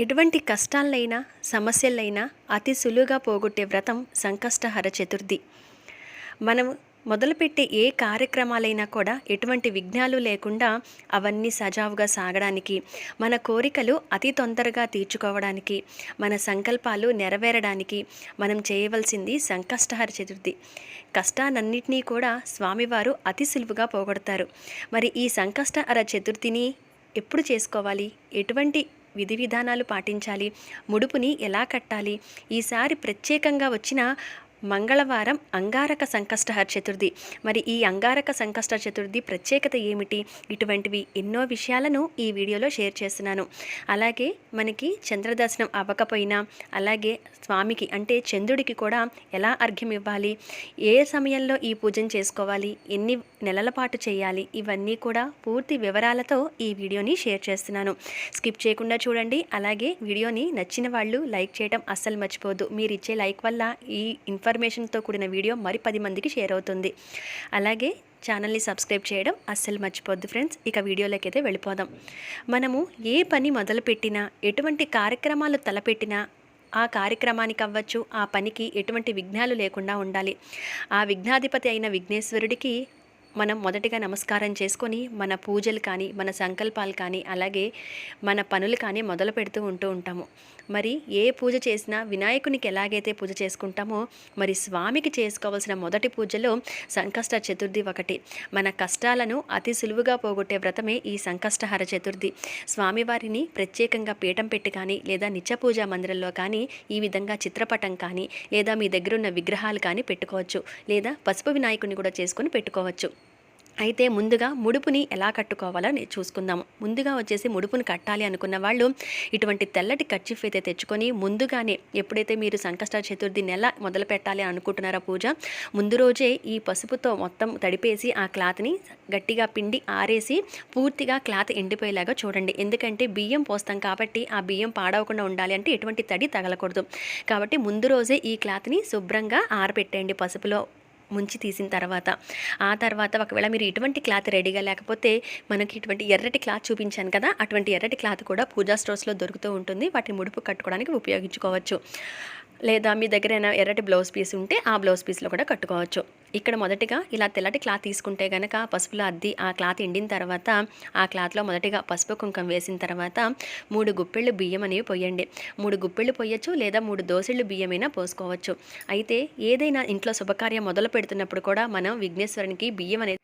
ఎటువంటి కష్టాలైనా సమస్యలైనా అతి సులువుగా పోగొట్టే వ్రతం సంకష్టహర చతుర్థి. మనం మొదలుపెట్టే ఏ కార్యక్రమాలైనా కూడా ఎటువంటి విఘ్నాలు లేకుండా అవన్నీ సజావుగా సాగడానికి మన కోరికలు అతి తొందరగా తీర్చుకోవడానికి మన సంకల్పాలు నెరవేరడానికి మనం చేయవలసింది సంకష్టహర చతుర్థి. కష్టాలన్నింటినీ కూడా స్వామివారు అతి సులువుగా పోగొడతారు. మరి ఈ సంకష్టహర చతుర్థిని ఎప్పుడు చేసుకోవాలి? ఎటువంటి విధి విధానాలు పాటించాలి. ముడుపుని ఎలా కట్టాలి? ఈసారి ప్రత్యేకంగా వచ్చిన మంగళవారం అంగారక సంకష్టహర చతుర్థి మరి ఈ అంగారక సంకష్ట చతుర్థి ప్రత్యేకత ఏమిటి? ఇటువంటివి ఎన్నో విషయాలను ఈ వీడియోలో షేర్ చేస్తున్నాను. అలాగే మనకి చంద్రదర్శనం అవ్వకపోయినా అలాగే స్వామికి అంటే చంద్రుడికి కూడా ఎలా అర్ఘ్యం ఇవ్వాలి? ఏ సమయంలో ఈ పూజను చేసుకోవాలి? ఎన్ని నెలల పాటు చేయాలి? ఇవన్నీ కూడా పూర్తి వివరాలతో ఈ వీడియోని షేర్ చేస్తున్నాను. స్కిప్ చేయకుండా చూడండి. అలాగే వీడియోని నచ్చిన వాళ్ళు లైక్ చేయడం అస్సలు మర్చిపోవద్దు. మీరు ఇచ్చే లైక్ వల్ల ఈ ఇన్ఫర్మేషన్తో కూడిన వీడియో మరి పది మందికి షేర్ అవుతుంది. అలాగే ఛానల్ని సబ్స్క్రైబ్ చేయడం అస్సలు మర్చిపోద్దు ఫ్రెండ్స్. ఇక వీడియోలోకి అయితే వెళ్ళిపోదాం. మనము ఏ పని మొదలుపెట్టినా ఎటువంటి కార్యక్రమాలు తలపెట్టినా ఆ కార్యక్రమానికి అవ్వచ్చు ఆ పనికి ఎటువంటి విఘ్నాలు లేకుండా ఉండాలి. ఆ విఘ్నాధిపతి అయిన విఘ్నేశ్వరుడికి మనం మొదటిగా నమస్కారం చేసుకొని మన పూజలు కానీ మన సంకల్పాలు కానీ అలాగే మన పనులు కానీ మొదలు పెడుతూ ఉంటూ ఉంటాము. మరి ఏ పూజ చేసినా వినాయకునికి ఎలాగైతే పూజ చేసుకుంటామో మరి స్వామికి చేసుకోవాల్సిన మొదటి పూజలో సంకష్ట చతుర్థి ఒకటి. మన కష్టాలను అతి సులువుగా పోగొట్టే వ్రతమే ఈ సంకష్టహర చతుర్థి. స్వామివారిని ప్రత్యేకంగా పీఠం పెట్టి కానీ లేదా నిత్య పూజా మందిరంలో కానీ ఈ విధంగా చిత్రపటం కానీ లేదా మీ దగ్గర ఉన్న విగ్రహాలు కానీ పెట్టుకోవచ్చు. లేదా పసుపు వినాయకుని కూడా చేసుకొని పెట్టుకోవచ్చు. అయితే ముందుగా ముడుపుని ఎలా కట్టుకోవాలో చూసుకుందాము ముందుగా వచ్చేసి ముడుపుని కట్టాలి అనుకున్న వాళ్ళు ఇటువంటి తెల్లటి కర్చీఫ్ అయితే తెచ్చుకొని ముందుగానే ఎప్పుడైతే మీరు సంకష్ట చతుర్థి నెల మొదలు పెట్టాలి అనుకుంటున్నారో పూజ ముందు రోజే ఈ పసుపుతో మొత్తం తడిపేసి ఆ క్లాత్ని గట్టిగా పిండి ఆరేసి పూర్తిగా క్లాత్ ఎండిపోయేలాగా చూడండి. ఎందుకంటే బియ్యం పోస్తాం కాబట్టి ఆ బియ్యం పాడవకుండా ఉండాలి అంటే ఎటువంటి తడి తగలకూడదు. కాబట్టి ముందు రోజే ఈ క్లాత్ని శుభ్రంగా ఆరబెట్టండి పసుపులో. ముంచి తీసిన తర్వాత ఆ తర్వాత ఒకవేళ మీరు ఇటువంటి క్లాత్ రెడీగా లేకపోతే మనకి ఇటువంటి ఎర్రటి క్లాత్ చూపించాను కదా అటువంటి ఎర్రటి క్లాత్ కూడా పూజా స్టోర్స్లో దొరుకుతూ ఉంటుంది. వాటిని ముడుపు కట్టుకోవడానికి ఉపయోగించుకోవచ్చు. లేదా మీ దగ్గర ఏమైనా ఎర్రటి బ్లౌజ్ పీస్ ఉంటే ఆ బ్లౌజ్ పీస్లో కూడా కట్టుకోవచ్చు. ఇక్కడ మొదటిగా ఇలా తెల్లటి క్లాత్ తీసుకుంటే కనుక పసుపులో అద్ది ఆ క్లాత్ ఎండిన తర్వాత ఆ క్లాత్లో మొదటిగా పసుపు కుంకం వేసిన తర్వాత మూడు గుప్పెళ్ళు బియ్యం అనేవి పొయ్యండి మూడు గుప్పెళ్ళు పొయ్యొచ్చు లేదా మూడు దోసెళ్ళు బియ్యమైనా పోసుకోవచ్చు. అయితే ఏదైనా ఇంట్లో శుభకార్యం మొదలు పెడుతున్నప్పుడు కూడా మనం విఘ్నేశ్వరునికి బియ్యం అనేది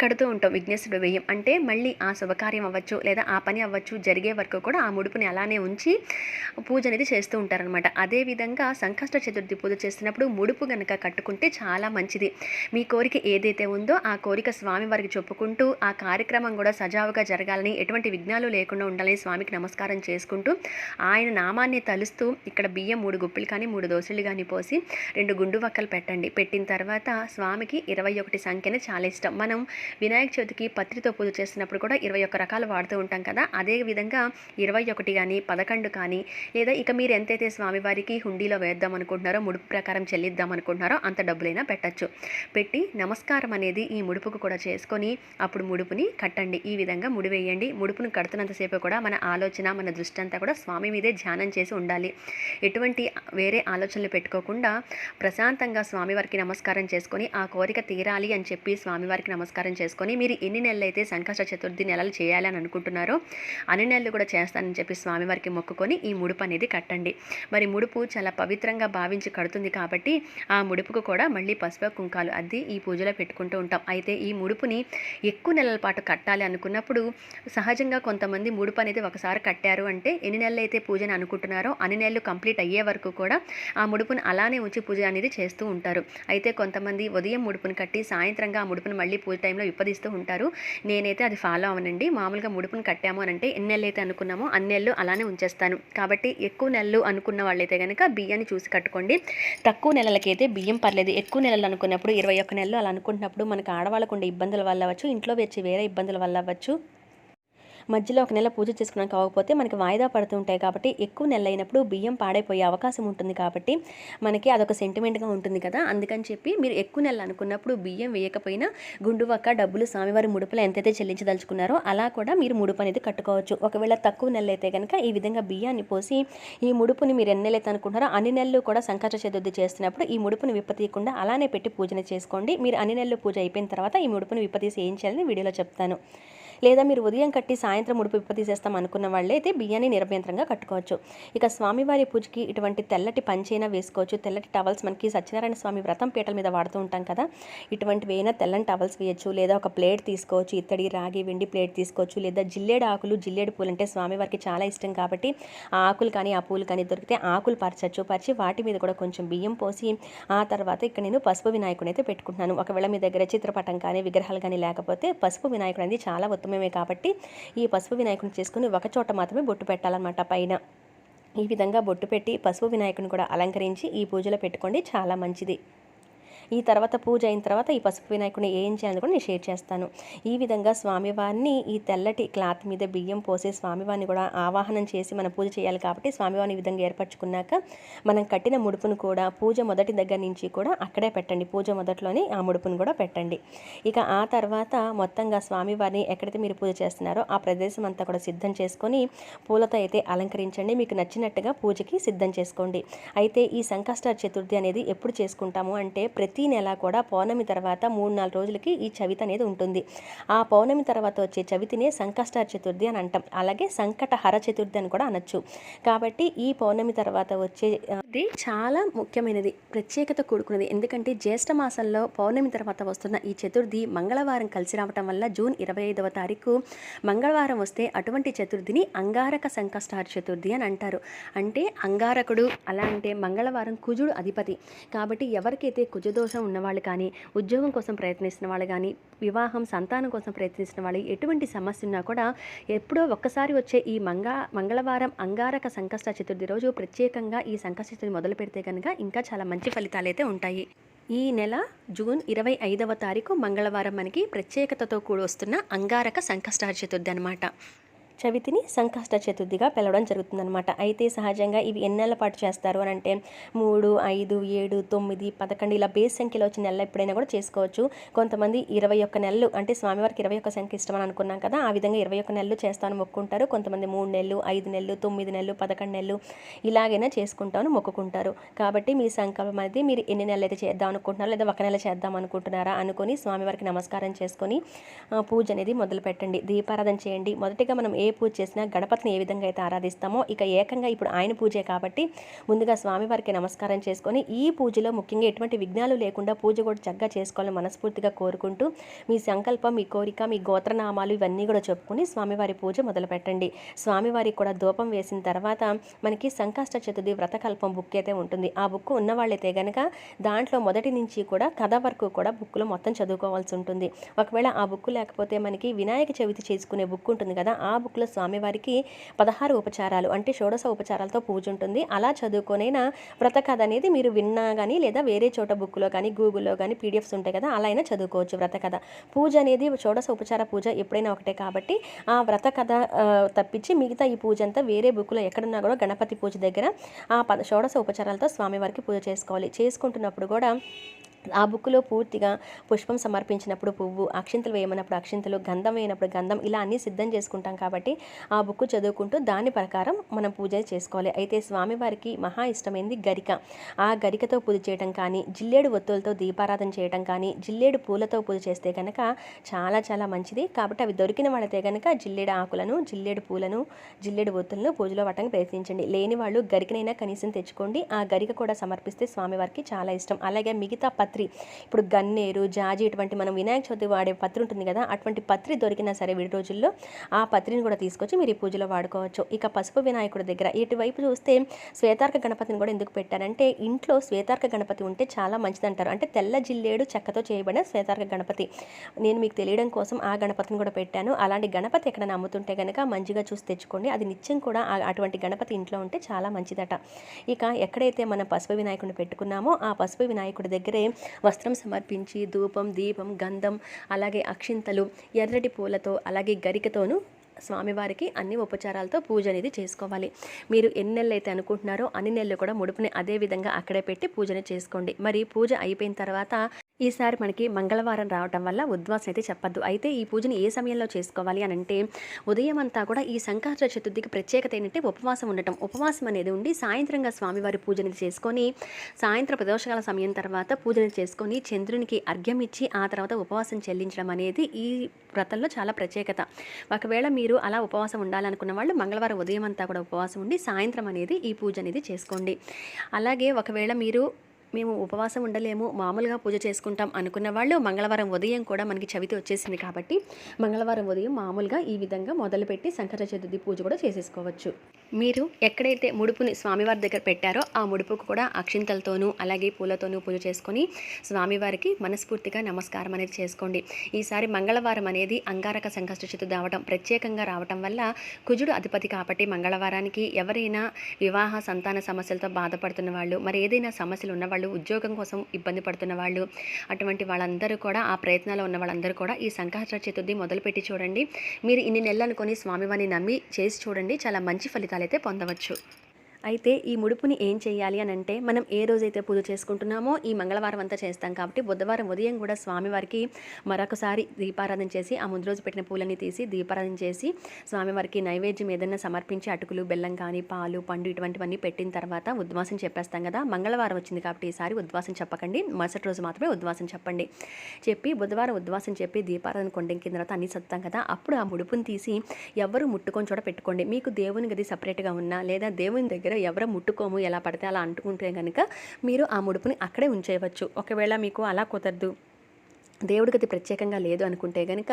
కడుతూ ఉంటాం విఘ్నేశ్వరుడు వ్యయం. అంటే మళ్ళీ ఆ శుభకార్యం అవ్వచ్చు లేదా ఆ పని అవ్వచ్చు జరిగే వరకు కూడా ఆ ముడుపుని అలానే ఉంచి పూజ అనేది చేస్తూ ఉంటారనమాట అదేవిధంగా సంకష్ట చతుర్థి పూజ చేసినప్పుడు ముడుపు గనక కట్టుకుంటే చాలా మంచిది. మీ కోరిక ఏదైతే ఉందో ఆ కోరిక స్వామి వారికి చెప్పుకుంటూ ఆ కార్యక్రమం కూడా సజావుగా జరగాలని ఎటువంటి విఘ్నాలు లేకుండా ఉండాలని స్వామికి నమస్కారం చేసుకుంటూ ఆయన నామాన్ని తలుస్తూ ఇక్కడ బియ్యం మూడు గుప్పిలు కానీ మూడు దోశలు కానీ పోసి రెండు గుండు వక్కలు పెట్టండి. పెట్టిన తర్వాత స్వామికి ఇరవై ఒకటి సంఖ్యనే చాలా ఇష్టం. మనం వినాయక చవితికి పత్రితో పూజ చేస్తున్నప్పుడు కూడా ఇరవై ఒక్క రకాలు వాడుతూ ఉంటాం కదా? అదే విధంగా ఇరవై ఒకటి కానీ పదకొండు కానీ లేదా ఇక మీరు ఎంతైతే స్వామివారికి హుండీలో వేద్దాం అనుకుంటున్నారో ముడుపు ప్రకారం చెల్లిద్దాం అనుకుంటున్నారో అంత డబ్బులైనా పెట్టచ్చు. పెట్టి నమస్కారం అనేది ఈ ముడుపుకు కూడా చేసుకొని అప్పుడు ముడుపుని కట్టండి. ఈ విధంగా ముడివేయండి ముడుపును కడుతున్నంతసేపు కూడా మన ఆలోచన మన దృష్టి అంతా కూడా స్వామి మీదే ధ్యానం చేసి ఉండాలి. ఎటువంటి వేరే ఆలోచనలు పెట్టుకోకుండా ప్రశాంతంగా స్వామివారికి నమస్కారం చేసుకొని ఆ కోరిక తీరాలి అని చెప్పి స్వామి స్వామివారికి నమస్కారం చేసుకొని మీరు ఎన్ని నెలలు అయితే సంకష్ట చతుర్థి నెలలు చేయాలని అనుకుంటున్నారో అన్ని నెలలు కూడా చేస్తానని చెప్పి స్వామివారికి మొక్కుకొని ఈ ముడుపు అనేది కట్టండి. మరి ముడుపు చాలా పవిత్రంగా భావించి కడుతుంది కాబట్టి ఆ ముడుపుకు కూడా మళ్ళీ పసుపు కుంకాలు అద్ది ఈ పూజలో పెట్టుకుంటూ ఉంటాం. అయితే ఈ ముడుపుని ఎక్కువ నెలల పాటు కట్టాలి అనుకున్నప్పుడు సహజంగా కొంతమంది ముడుపు అనేది ఒకసారి కట్టారు అంటే ఎన్ని నెలలు అయితే పూజని అనుకుంటున్నారో అన్ని నెలలు కంప్లీట్ అయ్యే వరకు కూడా ఆ ముడుపుని అలానే ఉంచి పూజ అనేది చేస్తూ ఉంటారు. అయితే కొంతమంది ఉదయం ముడుపుని కట్టి సాయంత్రంగా ఆ ముడుపుని మళ్ళీ పూజ టైంలో విప్పదిస్తూ ఉంటారు. నేనైతే అది ఫాలో అవనండి మామూలుగా ముడుపుని కట్టాము అని అంటే ఎన్ని నెలలు అయితే అనుకున్నామో అన్ని నెలలు అలానే ఉంచేస్తాను. కాబట్టి ఎక్కువ నెలలు అనుకున్న వాళ్ళైతే కనుక బియ్యాన్ని చూసి కట్టుకోండి. తక్కువ నెలలకైతే బియ్యం పర్లేదు. ఎక్కువ నెలలు అనుకున్నప్పుడు ఇరవై ఒక్క నెలలు అలా అనుకుంటున్నప్పుడు మనకు ఆడవాళ్ళకు ఉండే ఇబ్బందుల వల్ల అవ్వచ్చు. ఇంట్లో వచ్చి వేరే ఇబ్బందుల వల్ల అవ్వచ్చు. మధ్యలో ఒక నెల పూజ చేసుకున్నాం అవ్వకపోతే మనకి వాయిదా పడుతుంటాయి కాబట్టి ఎక్కువ నెల అయినప్పుడు బియ్యం పాడైపోయే అవకాశం ఉంటుంది కాబట్టి మనకి అదొక సెంటిమెంట్గా ఉంటుంది కదా. అందుకని చెప్పి మీరు ఎక్కువ నెలలు అనుకున్నప్పుడు బియ్యం వేయకపోయినా గుండువక్క డబ్బులు స్వామివారి ముడుపులు ఎంతైతే చెల్లించదలుచుకున్నారో అలా కూడా మీరు ముడుపు అనేది కట్టుకోవచ్చు. ఒకవేళ తక్కువ నెలలు అయితే కనుక ఈ విధంగా బియ్యాన్ని పోసి ఈ ముడుపుని మీరు ఎన్ని నెలలు అయితే అన్ని నెలలు కూడా సంకట చతుర్థి చేస్తున్నప్పుడు ఈ ముడుపుని విప్పతీయకుండా అలానే పెట్టి పూజన చేసుకోండి. మీరు అన్ని నెలలు పూజ అయిపోయిన తర్వాత ఈ ముడుపుని విప్పతీసి ఏం చేయాలని వీడియోలో చెప్తాను. లేదా మీరు ఉదయం కట్టి సాయంత్రం ముడుపు విప్ప చేస్తాం అనుకున్న వాళ్ళైతే బియ్యాన్ని నిరభ్యంతరంగా కట్టుకోవచ్చు. ఇక స్వామివారి పూజకి ఇటువంటి తెల్లటి పంచైనా వేసుకోవచ్చు. తెల్లటి టవల్స్ మనకి సత్యనారాయణ స్వామి వ్రతం పీటల మీద వాడుతూ ఉంటాం కదా. ఇటువంటి అయినా తెల్లని టవల్స్ వేయచ్చు లేదా ఒక ప్లేట్ తీసుకోవచ్చు ఇత్తడి రాగి వెండి ప్లేట్ తీసుకోవచ్చు లేదా జిల్లేడు ఆకులు జిల్లేడు పూలు అంటే స్వామివారికి చాలా ఇష్టం కాబట్టి ఆ ఆకులు కానీ ఆ పూలు కానీ దొరికితే ఆకులు పరచచ్చు. పరిచి వాటి మీద కూడా కొంచెం బియ్యం పోసి ఆ తర్వాత ఇక్కడ నేను పసుపు వినాయకుని అయితే పెట్టుకుంటున్నాను. ఒకవేళ మీ దగ్గర చిత్రపటం కానీ విగ్రహాలు కానీ లేకపోతే పసుపు వినాయకుడు అనేది చాలా ఉత్తమమే కాబట్టి ఈ పసుపు వినాయకుని చేసుకుని ఒక చోట మాత్రమే బొట్టు పెట్టాలన్నమాట పైన. ఈ విధంగా బొట్టు పెట్టి పసుపు వినాయకుని కూడా అలంకరించి ఈ పూజలో పెట్టుకోండి చాలా మంచిది. ఈ తర్వాత పూజ అయిన తర్వాత ఈ పసుపు వినాయకుడిని ఏం చేయాలని కూడా నేను షేర్ చేస్తాను. ఈ విధంగా స్వామివారిని ఈ తెల్లటి క్లాత్ మీద బియ్యం పోసి స్వామివారిని కూడా ఆవాహనం చేసి మనం పూజ చేయాలి కాబట్టి స్వామివారిని ఈ విధంగా ఏర్పరచుకున్నాక మనం కట్టిన ముడుపును కూడా పూజ మొదటి దగ్గర నుంచి కూడా అక్కడే పెట్టండి. పూజ మొదట్లోనే ఆ ముడుపును కూడా పెట్టండి. ఇక ఆ తర్వాత మొత్తంగా స్వామివారిని ఎక్కడైతే మీరు పూజ చేస్తున్నారో ఆ ప్రదేశం అంతా కూడా సిద్ధం చేసుకొని పూలతో అయితే అలంకరించండి. మీకు నచ్చినట్టుగా పూజకి సిద్ధం చేసుకోండి. అయితే ఈ సంకష్ట చతుర్థి అనేది ఎప్పుడు చేసుకుంటాము అంటే ప్రతి నెల కూడా పౌర్ణమి తర్వాత మూడు నాలుగు రోజులకి ఈ చవితి అనేది ఉంటుంది. ఆ పౌర్ణమి తర్వాత వచ్చే చవితినే సంకష్ట చతుర్థి అని అంటాం. అలాగే సంకట హర చతుర్థి అని కూడా అనొచ్చు. కాబట్టి ఈ పౌర్ణమి తర్వాత వచ్చే ఇది చాలా ముఖ్యమైనది ప్రత్యేకత కూడుకున్నది. ఎందుకంటే జ్యేష్ఠ మాసంలో పౌర్ణమి తర్వాత వస్తున్న ఈ చతుర్థి మంగళవారం కలిసి రావటం వల్ల జూన్ ఇరవై ఐదవ తారీఖు మంగళవారం వస్తే అటువంటి చతుర్థిని అంగారక సంకష్టహార చతుర్థి అని అంటారు. అంటే అంగారకుడు అలా అంటే మంగళవారం కుజుడు అధిపతి. కాబట్టి ఎవరికైతే కుజదోష ఉన్నవాళ్ళు కానీ ఉద్యోగం కోసం ప్రయత్నిస్తున్న వాళ్ళు కానీ వివాహం సంతానం కోసం ప్రయత్నిస్తున్న వాళ్ళు ఎటువంటి సమస్య ఉన్నా కూడా ఎప్పుడో ఒక్కసారి వచ్చే ఈ మంగా మంగళవారం అంగారక సంకష్ట చతుర్థి రోజు ప్రత్యేకంగా ఈ సంకష్ట చతుర్థి మొదలు పెడితే కనుక ఇంకా చాలా మంచి ఫలితాలు అయితే ఉంటాయి. ఈ నెల జూన్ ఇరవై ఐదవ తారీఖు మంగళవారం మనకి ప్రత్యేకతతో కూడి వస్తున్న అంగారక సంకష్టార చతుర్థి అనమాట చవితిని సంకష్ట చతుర్థిగా పిలవడం జరుగుతుందన్నమాట. అయితే సహజంగా ఇవి ఎన్నేళ్ళ పాటు చేస్తారు అని అంటే మూడు ఐదు ఏడు తొమ్మిది పదకొండు ఇలా బేస్ సంఖ్యలో వచ్చిన నెలలు ఎప్పుడైనా కూడా చేసుకోవచ్చు. కొంతమంది ఇరవై ఒక్క నెలలు అంటే స్వామివారికి ఇరవై ఒక్క సంఖ్య ఇష్టం అని అనుకున్నాం కదా ఆ విధంగా ఇరవై ఒక్క నెలలు చేస్తాను మొక్కుంటారు. కొంతమంది మూడు నెలలు ఐదు నెలలు తొమ్మిది నెలలు పదకొండు నెలలు ఇలాగైనా చేసుకుంటాను మొక్కుకుంటారు. కాబట్టి మీ సంకల్పం అనేది మీరు ఎన్ని నెలలు అయితే చేద్దాం అనుకుంటున్నారో లేదా ఒక నెల చేద్దాం అనుకుంటున్నారా అనుకొని స్వామివారికి నమస్కారం చేసుకొని పూజ అనేది మొదలు పెట్టండి దీపారాధన చేయండి. మొదటిగా మనం ఏ పూజ చేసినా గణపతిని ఏ విధంగా అయితే ఆరాధిస్తామో ఇక ఏకంగా ఇప్పుడు ఆయన పూజే కాబట్టి ముందుగా స్వామివారికి నమస్కారం చేసుకొని ఈ పూజలో ముఖ్యంగా ఎటువంటి విఘ్నాలు లేకుండా పూజ కూడా చక్కగా చేసుకోవాలని మనస్ఫూర్తిగా కోరుకుంటూ మీ సంకల్పం మీ కోరిక మీ గోత్రనామాలు ఇవన్నీ కూడా చెప్పుకుని స్వామివారి పూజ మొదలు పెట్టండి స్వామివారికి కూడా ధూపం వేసిన తర్వాత మనకి సంకష్ట చతుర్థి వ్రతకల్పం బుక్ అయితే ఉంటుంది. ఆ బుక్ ఉన్నవాళ్ళైతే గనక దాంట్లో మొదటి నుంచి కూడా కథ వరకు కూడా బుక్లో మొత్తం చదువుకోవాల్సి ఉంటుంది. ఒకవేళ ఆ బుక్ లేకపోతే మనకి వినాయక చవితి చేసుకునే బుక్ ఉంటుంది కదా ఆ బుక్ బుక్లో స్వామివారికి పదహారు ఉపచారాలు అంటే షోడశ ఉపచారాలతో పూజ ఉంటుంది. అలా చదువుకునైనా వ్రత కథ అనేది మీరు విన్నా కానీ లేదా వేరే చోట బుక్లో కానీ గూగుల్లో కానీ పీడిఎఫ్స్ ఉంటాయి కదా అలా అయినా చదువుకోవచ్చు వ్రత కథ పూజ అనేది షోడశ ఉపచార పూజ ఎప్పుడైనా ఒకటే కాబట్టి ఆ వ్రత కథ తప్పించి మిగతా ఈ పూజ అంతా వేరే బుక్లో ఎక్కడున్నా కూడా గణపతి పూజ దగ్గర ఆ పద షోడశ ఉపచారాలతో స్వామివారికి పూజ చేసుకోవాలి. చేసుకుంటున్నప్పుడు కూడా ఆ బుక్లో పూర్తిగా పుష్పం సమర్పించినప్పుడు పువ్వు అక్షింతలు వేయమన్నప్పుడు అక్షింతలు గంధం వేయనప్పుడు గంధం ఇలా అన్నీ సిద్ధం చేసుకుంటాం కాబట్టి ఆ బుక్ చదువుకుంటూ దాని ప్రకారం మనం పూజ చేసుకోవాలి. అయితే స్వామివారికి మహా ఇష్టమైంది గరిక. ఆ గరికతో పూజ చేయటం కానీ జిల్లేడు ఒత్తులతో దీపారాధన చేయటం కానీ జిల్లేడు పూలతో పూజ చేస్తే కనుక చాలా చాలా మంచిది. కాబట్టి అవి దొరికిన వాళ్ళతే కనుక జిల్లేడు ఆకులను జిల్లేడు పూలను జిల్లేడు ఒత్తులను పూజలో పట్టడానికి ప్రయత్నించండి. లేని వాళ్ళు గరికనైనా కనీసం తెచ్చుకోండి. ఆ గరిక కూడా సమర్పిస్తే స్వామివారికి చాలా ఇష్టం. అలాగే మిగతా పత్రి. ఇప్పుడు గన్నేరు జాజి ఇటువంటి మనం వినాయక చవితి వాడే పత్రి ఉంటుంది కదా అటువంటి పత్రి దొరికినా సరే విడి రోజుల్లో ఆ పత్రిని కూడా తీసుకొచ్చి మీరు ఈ పూజలో వాడుకోవచ్చు. ఇక పసుపు వినాయకుడి దగ్గర ఇటువైపు చూస్తే శ్వేతార్క గణపతిని కూడా ఎందుకు పెట్టారంటే ఇంట్లో శ్వేతార్క గణపతి ఉంటే చాలా మంచిది అంటారు అంటే తెల్ల జిల్లేడు చెక్కతో చేయబడిన శ్వేతార్క గణపతి. నేను మీకు తెలియడం కోసం ఆ గణపతిని కూడా పెట్టాను. అలాంటి గణపతి ఎక్కడైనా అమ్ముతుంటే కనుక మంచిగా చూసి తెచ్చుకోండి. అది నిత్యం కూడా అటువంటి గణపతి ఇంట్లో ఉంటే చాలా మంచిదట. ఇక ఎక్కడైతే మనం పసుపు వినాయకుడిని పెట్టుకున్నామో ఆ పసుపు వినాయకుడి దగ్గరే వస్త్రం సమర్పించి ధూపం దీపం గంధం అలాగే అక్షింతలు ఎర్రటి పూలతో అలాగే గరికతోనూ స్వామివారికి అన్ని ఉపచారాలతో పూజ అనేది చేసుకోవాలి. మీరు ఎన్ని నెలలు అయితే అనుకుంటున్నారో అన్ని నెలలు కూడా ముడుపుని అదే విధంగా అక్కడే పెట్టి పూజని చేసుకోండి. మరి పూజ అయిపోయిన తర్వాత ఈసారి మనకి మంగళవారం రావటం వల్ల ఉద్వాసన అయితే చెప్పద్దు. అయితే ఈ పూజని ఏ సమయంలో చేసుకోవాలి అని అంటే ఉదయం అంతా కూడా ఈ సంకష్ట చతుర్థికి ప్రత్యేకత ఏంటంటే ఉపవాసం ఉండటం. ఉపవాసం అనేది ఉండి సాయంత్రంగా స్వామివారి పూజని చేసుకొని సాయంత్రం ప్రదోషకాల సమయం తర్వాత పూజని చేసుకొని చంద్రునికి అర్ఘ్యం ఇచ్చి ఆ తర్వాత ఉపవాసం చెల్లించడం అనేది ఈ వ్రతంలో చాలా ప్రత్యేకత. ఒకవేళ మీరు అలా ఉపవాసం ఉండాలనుకున్న వాళ్ళు మంగళవారం ఉదయం అంతా కూడా ఉపవాసం ఉండి సాయంత్రం అనేది ఈ పూజ అనేది చేసుకోండి. అలాగే ఒకవేళ మీరు మేము ఉపవాసం ఉండలేము మామూలుగా పూజ చేసుకుంటాం అనుకున్న వాళ్ళు మంగళవారం ఉదయం కూడా మనకి చవితి వచ్చేసింది కాబట్టి మంగళవారం ఉదయం మామూలుగా ఈ విధంగా మొదలుపెట్టి శంకర చతుర్థి పూజ కూడా చేసేసుకోవచ్చు. మీరు ఎక్కడైతే ముడుపుని స్వామివారి దగ్గర పెట్టారో ఆ ముడుపుకు కూడా అక్షింతలతోనూ అలాగే పూలతోనూ పూజ చేసుకొని స్వామివారికి మనస్ఫూర్తిగా నమస్కారం అనేది చేసుకోండి. ఈసారి మంగళవారం అనేది అంగారక సంకష్ట చతుర్థి అవడం ప్రత్యేకంగా రావటం వల్ల కుజుడు అధిపతి కాబట్టి మంగళవారానికి ఎవరైనా వివాహ సంతాన సమస్యలతో బాధపడుతున్న వాళ్ళు మరి ఏదైనా సమస్యలు ఉన్నవాళ్ళు వాళ్ళు ఉద్యోగం కోసం ఇబ్బంది పడుతున్న వాళ్ళు అటువంటి వాళ్ళందరూ కూడా ఆ ప్రయత్నాలు ఉన్న వాళ్ళందరూ కూడా ఈ సంకష్ట చతుర్థి మొదలుపెట్టి చూడండి. మీరు ఇన్ని నెలలు అనుకొని స్వామివారిని నమ్మి చేసి చూడండి. చాలా మంచి ఫలితాలు అయితే పొందవచ్చు. అయితే ఈ ముడుపుని ఏం చేయాలి అని అంటే మనం ఏ రోజైతే పూజ చేసుకుంటున్నామో ఈ మంగళవారం అంతా చేస్తాం కాబట్టి బుధవారం ఉదయం కూడా స్వామివారికి మరొకసారి దీపారాధన చేసి ఆ ముందు రోజు పెట్టిన పూలని తీసి దీపారాధన చేసి స్వామివారికి నైవేద్యం ఏదైనా సమర్పించి అటుకులు బెల్లం కానీ పాలు పండు ఇటువంటివన్నీ పెట్టిన తర్వాత ఉద్వాసం చెప్పేస్తాం కదా. మంగళవారం వచ్చింది కాబట్టి ఈసారి ఉద్వాసం చెప్పకండి. మరుసటి రోజు మాత్రమే ఉద్వాసం చెప్పండి. చెప్పి బుధవారం ఉద్వాసం చెప్పి దీపారాధన కొండెంకిన తర్వాత అన్ని సత్తాం కదా. అప్పుడు ఆ ముడుపుని తీసి ఎవరు ముట్టుకొని చోట పెట్టుకోండి. మీకు దేవుని గది సపరేట్గా ఉన్నా లేదా దేవుని దగ్గర ఎవరు ముట్టుకోము ఎలా పడితే అలా అంటుకుంటే కనుక మీరు ఆ ముడుపుని అక్కడే ఉంచేయవచ్చు. ఒకవేళ మీకు అలా కుదరదు. దేవుడికి అది ప్రత్యేకంగా లేదు అనుకుంటే కనుక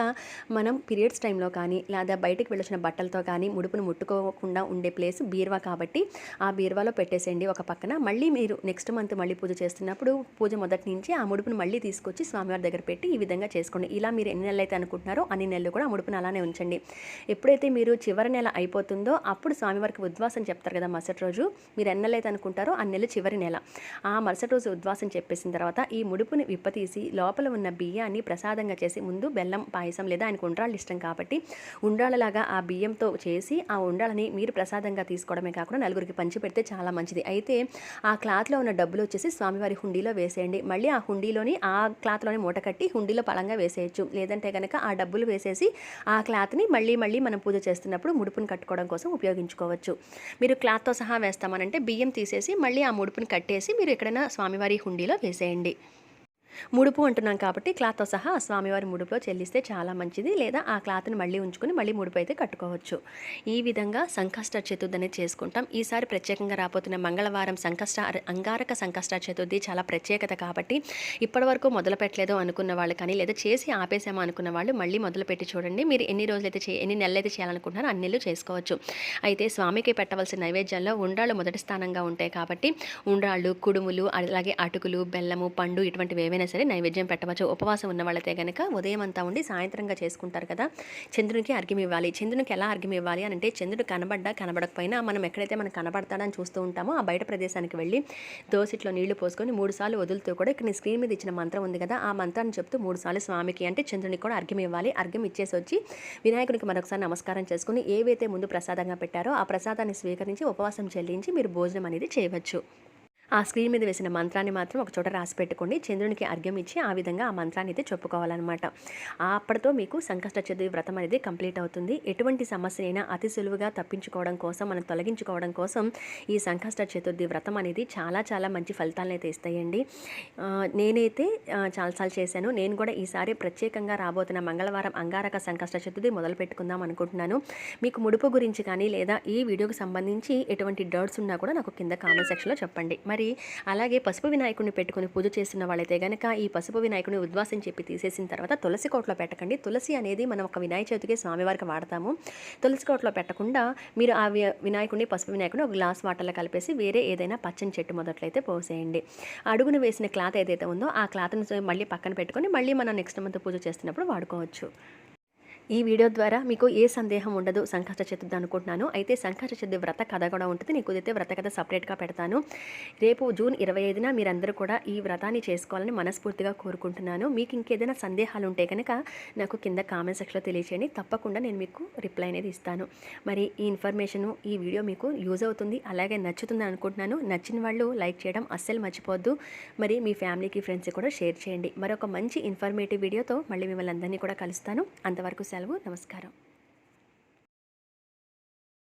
మనం పీరియడ్స్ టైంలో కానీ లేదా బయటికి వెళ్ళొచ్చిన బట్టలతో కానీ ముడుపును ముట్టుకోకుండా ఉండే ప్లేస్ బీరువా కాబట్టి ఆ బీరువాలో పెట్టేసేయండి ఒక పక్కన. మళ్ళీ మీరు నెక్స్ట్ మంత్ మళ్ళీ పూజ చేస్తున్నప్పుడు పూజ మొదటి నుంచి ఆ ముడుపును మళ్ళీ తీసుకొచ్చి స్వామివారి దగ్గర పెట్టి ఈ విధంగా చేసుకోండి. ఇలా మీరు ఎన్ని నెలలు అయితే అనుకుంటున్నారో అన్ని నెలలు కూడా ఆ ముడుపును అలానే ఉంచండి. ఎప్పుడైతే మీరు చివరి నెల అయిపోతుందో అప్పుడు స్వామివారికి ఉద్వాసం చెప్తారు కదా మరుసటి రోజు. మీరు ఎన్ని నెలలు అయితే అనుకుంటారో ఆ నెల చివరి నెల. ఆ మరుసటి రోజు ఉద్వాసం చెప్పేసిన తర్వాత ఈ ముడుపుని విప్పతీసి లోపల ఉన్న బియ్యాన్ని ప్రసాదంగా చేసి ముందు బెల్లం పాయసం లేదా ఆయనకు ఉండ్రాళ్ళు ఇష్టం కాబట్టి ఉండ్రాళ్ళలాగా ఆ బియ్యంతో చేసి ఆ ఉండాలని మీరు ప్రసాదంగా తీసుకోవడమే కాకుండా నలుగురికి పంచి పెడితే చాలా మంచిది. అయితే ఆ క్లాత్లో ఉన్న డబ్బులు వచ్చేసి స్వామివారి హుండీలో వేసేయండి. మళ్ళీ ఆ హుండీలోని ఆ క్లాత్లోని మూట కట్టి హుండీలో పళంగా వేసేయచ్చు. లేదంటే కనుక ఆ డబ్బులు వేసేసి ఆ క్లాత్ని మళ్ళీ మళ్ళీ మనం పూజ చేస్తున్నప్పుడు ముడుపుని కట్టుకోవడం కోసం ఉపయోగించుకోవచ్చు. మీరు క్లాత్తో సహా వేస్తామనంటే బియ్యం తీసేసి మళ్ళీ ఆ ముడుపుని కట్టేసి మీరు ఎక్కడైనా స్వామివారి హుండీలో వేసేయండి. ముడుపు అంటున్నాం కాబట్టి క్లాత్తో సహా ఆ స్వామివారి ముడుపులో చెల్లిస్తే చాలా మంచిది. లేదా ఆ క్లాత్ని మళ్ళీ ఉంచుకొని మళ్ళీ ముడుపు అయితే కట్టుకోవచ్చు. ఈ విధంగా సంకష్ట చతుర్థి అనేది చేసుకుంటాం. ఈసారి ప్రత్యేకంగా రాబోతున్న మంగళవారం సంకష్ట అంగారక సంకష్ట చతుర్థి చాలా ప్రత్యేకత కాబట్టి ఇప్పటివరకు మొదలు పెట్టలేదు అనుకున్న వాళ్ళు కానీ లేదా చేసి ఆపేసామో అనుకున్న వాళ్ళు మళ్ళీ మొదలుపెట్టి చూడండి. మీరు ఎన్ని రోజులైతే చే ఎన్ని నెలలైతే చేయాలనుకుంటున్నారో అన్ని నెలలు చేసుకోవచ్చు. అయితే స్వామికి పెట్టవలసిన నైవేద్యంలో ఉండ్రాళ్ళు మొదటి స్థానంగా ఉంటాయి కాబట్టి ఉండ్రాళ్ళు కుడుములు అలాగే అటుకులు బెల్లము పండు ఇటువంటివి ఏవైనా సరే నైవేద్యం పెట్టవచ్చు. ఉపవాసం ఉన్న వాళ్ళతే కనుక ఉదయం అంతా ఉండి సాయంత్రంగా చేసుకుంటారు కదా. చంద్రునికి అర్ఘ్యం ఇవ్వాలి. చంద్రునికి ఎలా అర్ఘ్యం ఇవ్వాలి అని అంటే చంద్రుడు కనబడ్డా కనబడకపోయినా మనం ఎక్కడైతే మనం కనబడతాడని చూస్తూ ఉంటామో ఆ బయట ప్రదేశానికి వెళ్ళి దోసిట్లో నీళ్ళు పోసుకొని మూడు సార్లు వదులుతూ కూడా ఇక్కడ నీ స్క్రీన్ మీద ఇచ్చిన మంత్రం ఉంది కదా ఆ మంత్రాన్ని చెప్తూ మూడు సార్లు స్వామికి అంటే చంద్రునికి కూడా అర్ఘ్యం ఇవ్వాలి. అర్ఘ్యం ఇచ్చేసి వచ్చి వినాయకునికి మరొకసారి నమస్కారం చేసుకుని ఏవైతే ముందు ప్రసాదంగా పెట్టారో ఆ ప్రసాదాన్ని స్వీకరించి ఉపవాసం చెల్లించి మీరు భోజనం అనేది చేయవచ్చు. ఆ స్క్రీన్ మీద వేసిన మంత్రాన్ని మాత్రం ఒక చోట రాసి పెట్టుకోండి. చంద్రునికి అర్ఘ్యం ఇచ్చి ఆ విధంగా ఆ మంత్రాన్ని అయితే చెప్పుకోవాలన్నమాట. అప్పటితో మీకు సంకష్ట చతుర్థి వ్రతం అనేది కంప్లీట్ అవుతుంది. ఎటువంటి సమస్యనైనా అతి సులువుగా తప్పించుకోవడం కోసం మనం తొలగించుకోవడం కోసం ఈ సంకష్ట చతుర్థి వ్రతం అనేది చాలా చాలా మంచి ఫలితాలను అయితే ఇస్తాయండి. నేనైతే చాలాసార్లు చేశాను. నేను కూడా ఈసారి ప్రత్యేకంగా రాబోతున్న మంగళవారం అంగారక సంకష్ట చతుర్థి మొదలు పెట్టుకుందాం అనుకుంటున్నాను. మీకు ముడుపు గురించి కానీ లేదా ఈ వీడియోకి సంబంధించి ఎటువంటి డౌట్స్ ఉన్నా కూడా నాకు కింద కామెంట్ సెక్షన్లో చెప్పండి. మరి అలాగే పసుపు వినాయకుడిని పెట్టుకుని పూజ చేస్తున్న వాళ్ళైతే గనక ఈ పసుపు వినాయకుడిని ఉద్వాసం చెప్పి తీసేసిన తర్వాత తులసి కోట్లో పెట్టకండి. తులసి అనేది మనం ఒక వినాయక చవితికి స్వామివారికి వాడతాము. తులసి కోట్లో పెట్టకుండా మీరు ఆ వినాయకుడిని పసుపు వినాయకుడిని ఒక గ్లాస్ వాటర్లో కలిపేసి వేరే ఏదైనా పచ్చని చెట్టు మొదట్లయితే పోసేయండి. అడుగున వేసిన క్లాత్ ఏదైతే ఉందో ఆ క్లాత్ని మళ్ళీ పక్కన పెట్టుకొని మళ్ళీ మనం నెక్స్ట్ మంత్ పూజ చేస్తున్నప్పుడు వాడుకోవచ్చు. ఈ వీడియో ద్వారా మీకు ఏ సందేహం ఉండదు సంకష్ట చతుర్థి అనుకుంటున్నాను. అయితే సంకష్ట చతుర్థి వ్రత కథ కూడా ఉంటుంది. నేను కుదిరితే వ్రత కథ సపరేట్గా పెడతాను. రేపు జూన్ ఇరవై ఐదున మీరందరూ కూడా ఈ వ్రతాన్ని చేసుకోవాలని మనస్ఫూర్తిగా కోరుకుంటున్నాను. మీకు ఇంకేదైనా సందేహాలు ఉంటే కనుక నాకు కింద కామెంట్ సెక్షన్లో తెలియచేయండి. తప్పకుండా నేను మీకు రిప్లై అనేది ఇస్తాను. మరి ఈ ఇన్ఫర్మేషన్ ఈ వీడియో మీకు యూజ్ అవుతుంది అలాగే నచ్చుతుంది అనుకుంటున్నాను. నచ్చిన వాళ్ళు లైక్ చేయడం అస్సలు మర్చిపోవద్దు. మరి మీ ఫ్యామిలీకి ఫ్రెండ్స్కి కూడా షేర్ చేయండి. మరొక మంచి ఇన్ఫర్మేటివ్ వీడియోతో మళ్ళీ మిమ్మల్ని అందరినీ కూడా కలుస్తాను. అంతవరకు సెలవు నమస్కారం